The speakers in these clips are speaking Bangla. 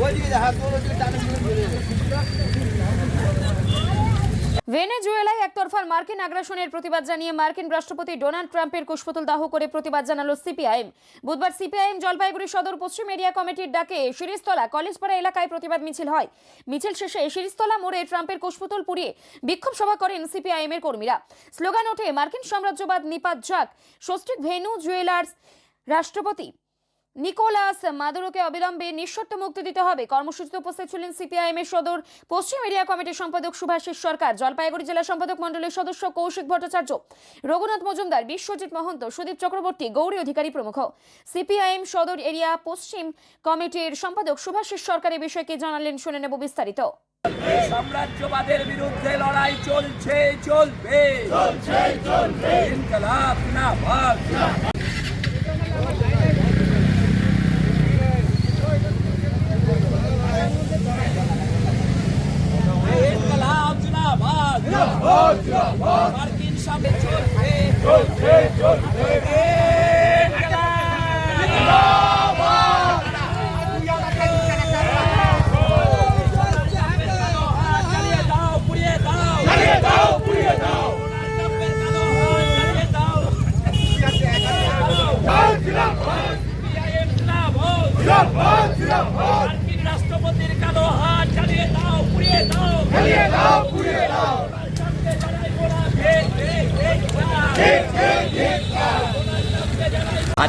ওইদিকে হাত বলে টানে ভেনেজুয়েলায় একতরফা মার্কিন আগ্রাসনের প্রতিবাদ জানিয়ে মার্কিন রাষ্ট্রপতি ডোনাল্ড ট্রাম্পের কুশপুতুল দাহ করে প্রতিবাদ জানালো সিপিআইএম। বুধবার সিপিআইএম জলপাইগুড়ি সদর পশ্চিম এরিয়া কমিটির ডাকে শিরিস্তলা কলেজপাড়া এলাকায় প্রতিবাদ মিছিল হয়। মিছিল শেষে শিরিস্তলা মোড়ে ট্রাম্পের কুশপুতুল পুড়িয়ে বিক্ষোভ সভা করেন সিপিআইএম এর কর্মীরা। স্লোগান ওঠে, মার্কিন সাম্রাজ্যবাদ নিপাত যাক। সস্ট্রিক ভেনু জুয়েলার্স রাষ্ট্রপতি নিকোলাস মাদুরোকে অবিলম্বে নিঃশর্ত মুক্তি দিতে হবে। কর্মসূচিতে উপস্থিত ছিলেন সিপিআইএম এর সদর পশ্চিম এরিয়া কমিটির সম্পাদক সুভাষিস সরকার জলপাইগুড়ি জেলা সম্পাদক মণ্ডলীর সদস্য কৌশিক ভট্টাচার্য রঘুনাথ মজুমদার বিশ্বজিৎ মহন্ত সুদীপ চক্রবর্তী গৌরী অধিকারী প্রমুখ। সিপিআইএম সদর এরিয়া পশ্চিম কমিটির সম্পাদক সুভাষিস সরকার এই বিষয়কে জানালেন শুনে নেব বিস্তারিত। সাম্রাজ্যবাদের বিরুদ্ধে লড়াই চলছে চলবে। চলছে চলবে। ইনকলাব না মার্কিন সামনে চলবে চলছে চলবে চালিয়ে দাও পুড়িয়ে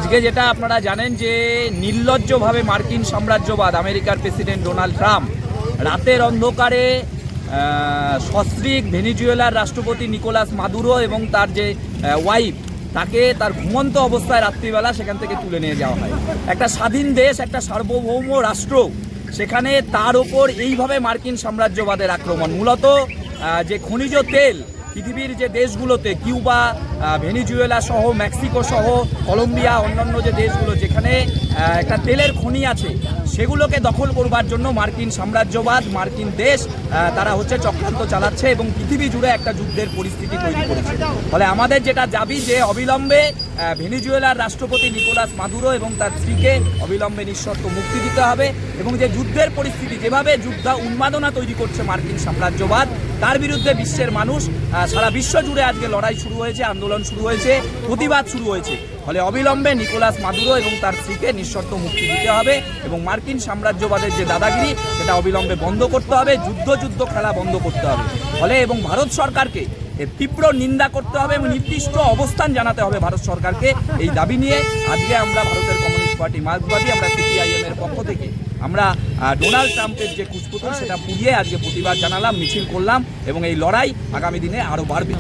আজকে যেটা আপনারা জানেন যে নির্লজ্জভাবে মার্কিন সাম্রাজ্যবাদ আমেরিকার প্রেসিডেন্ট ডোনাল্ড ট্রাম্প রাতের অন্ধকারে সস্ত্রীক ভেনিজুয়েলার রাষ্ট্রপতি নিকোলাস মাদুরো এবং তার যে ওয়াইফ তাকে তার ঘুমন্ত অবস্থায় রাত্রিবেলা সেখান থেকে তুলে নিয়ে যাওয়া হয়। একটা স্বাধীন দেশ, একটা সার্বভৌম রাষ্ট্র, সেখানে তার ওপর এইভাবে মার্কিন সাম্রাজ্যবাদের আক্রমণ। মূলত যে খনিজ তেল পৃথিবীর যে দেশগুলোতে কিউবা ভেনিজুয়েলা সহ, মেক্সিকো সহ, কলম্বিয়া, অন্যান্য যে দেশগুলো যেখানে একটা তেলের খনি আছে, সেগুলোকে দখল করবার জন্য মার্কিন সাম্রাজ্যবাদ, মার্কিন দেশ তারা হচ্ছে চক্রান্ত চালাচ্ছে এবং পৃথিবী জুড়ে একটা যুদ্ধের পরিস্থিতি তৈরি করেছে। ফলে আমাদের যেটা দাবি যে অবিলম্বে ভেনিজুয়েলার রাষ্ট্রপতি নিকোলাস মাদুরো এবং তার স্ত্রীকে অবিলম্বে নিঃশর্ত মুক্তি দিতে হবে এবং যে যুদ্ধের পরিস্থিতি, যেভাবে যুদ্ধ উন্মাদনা তৈরি করছে মার্কিন সাম্রাজ্যবাদ, তার বিরুদ্ধে বিশ্বের মানুষ সারা বিশ্ব জুড়ে আজকে লড়াই শুরু হয়েছে, আন্দোলন শুরু হয়েছে, প্রতিবাদ শুরু হয়েছে। ফলে অবিলম্বে নিকোলাস মাদুরো এবং তার স্ত্রীকে নিঃশর্ত মুক্তি দিতে হবে এবং মার্কিন সাম্রাজ্যবাদের যে দাদাগিরি, সেটা অবিলম্বে বন্ধ করতে হবে, যুদ্ধ যুদ্ধ খেলা বন্ধ করতে হবে। ফলে এবং ভারত সরকারকে এর তীব্র নিন্দা করতে হবে এবং নির্দিষ্ট অবস্থান জানাতে হবে ভারত সরকারকে এই দাবি নিয়ে। আজকে আমরা ভারতের কমিউনিস্ট পার্টি মার্কসবাদী আমরা সিপিআইএম এর পক্ষ থেকে, আমরা ডোনাল্ড ট্রাম্পের যে কুচপুতুল সেটা পুড়িয়ে আজকে প্রতিবাদ জানালাম, মিছিল করলাম এবং এই লড়াই আগামী দিনে আরও বাড়বে।